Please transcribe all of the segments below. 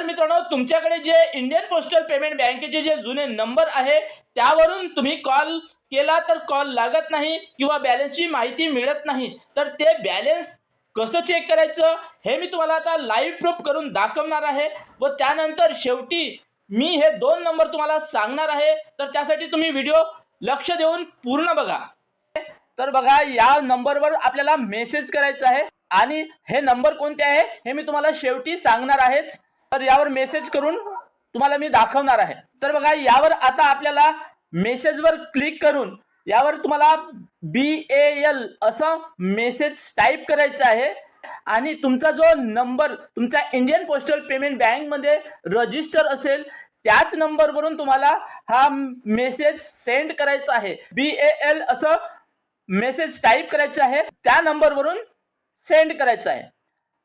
तर मित्रांनो तुमच्याकडे जे इंडियन पोस्टल पेमेंट बँकेचे जे जुने नंबर आहे त्यावरून तुम्ही कॉल केला तर कॉल लागत नाही किंवा बॅलन्सची माहिती मिळत नाही. तर ते बॅलन्स कसं चेक करायचं हे मी तुम्हाला आता लाईव्ह प्रूफ करून दाखवणार आहे. व त्यानंतर शेवटी मी हे दोन नंबर तुम्हाला सांगणार आहे. तर त्यासाठी तुम्ही व्हिडिओ लक्ष देऊन पूर्ण बघा. तर बघा या नंबरवर आपल्याला मेसेज करायचा आहे. आणि हे नंबर कोणते आहे हे मी तुम्हाला शेवटी सांगणार आहेच. तर यावर मेसेज करून तुम्हाला मी दाखवणार आहे. तर बघा यावर आता आपल्याला मेसेजवर क्लिक करून यावर तुम्हाला बी ए एल असं मेसेज टाईप करायचं आहे. आणि तुमचा जो नंबर तुमचा इंडियन पोस्टल पेमेंट बँकमध्ये रजिस्टर असेल त्याच नंबरवरून तुम्हाला हा मेसेज सेंड करायचा आहे. बी ए एल असं मेसेज टाईप करायचं आहे त्या नंबरवरून सेंड करायचं आहे.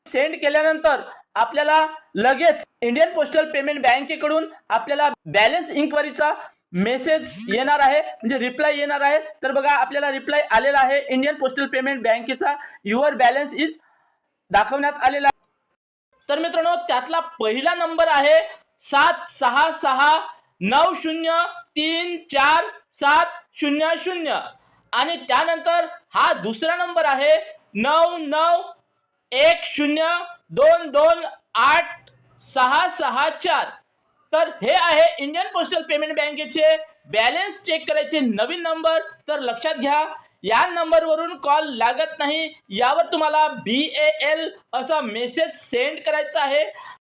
सेंड केल्यानंतर आपल्याला लगेच इंडियन पोस्टल पेमेंट बँकेकडून आपल्याला बॅलन्स इन्क्वायरीचा मेसेज येणार आहे म्हणजे रिप्लाय येणार आहे. तर बघा आपल्याला रिप्लाय आलेला आहे. इंडियन पोस्टल पेमेंट बँकेचा युअर बॅलन्स इज दाखवण्यात आलेला आहे. तर मित्रांनो त्यातला पहिला नंबर आहे सात सहा सहा नऊ शून्य तीन चार सात शून्य शून्य. आणि त्यानंतर हा दुसरा नंबर आहे नऊ नऊ एक शून्य दोन दोन आठ सहा सहा चार. तर हे आहे इंडियन पोस्टल पेमेंट बँकेचे बॅलेन्स चेक करायचे नवीन नंबर. तर लक्षात घ्या या नंबरवरून कॉल लागत नाही यावर तुम्हाला बी ए एल असा मेसेज सेंड करायचा आहे.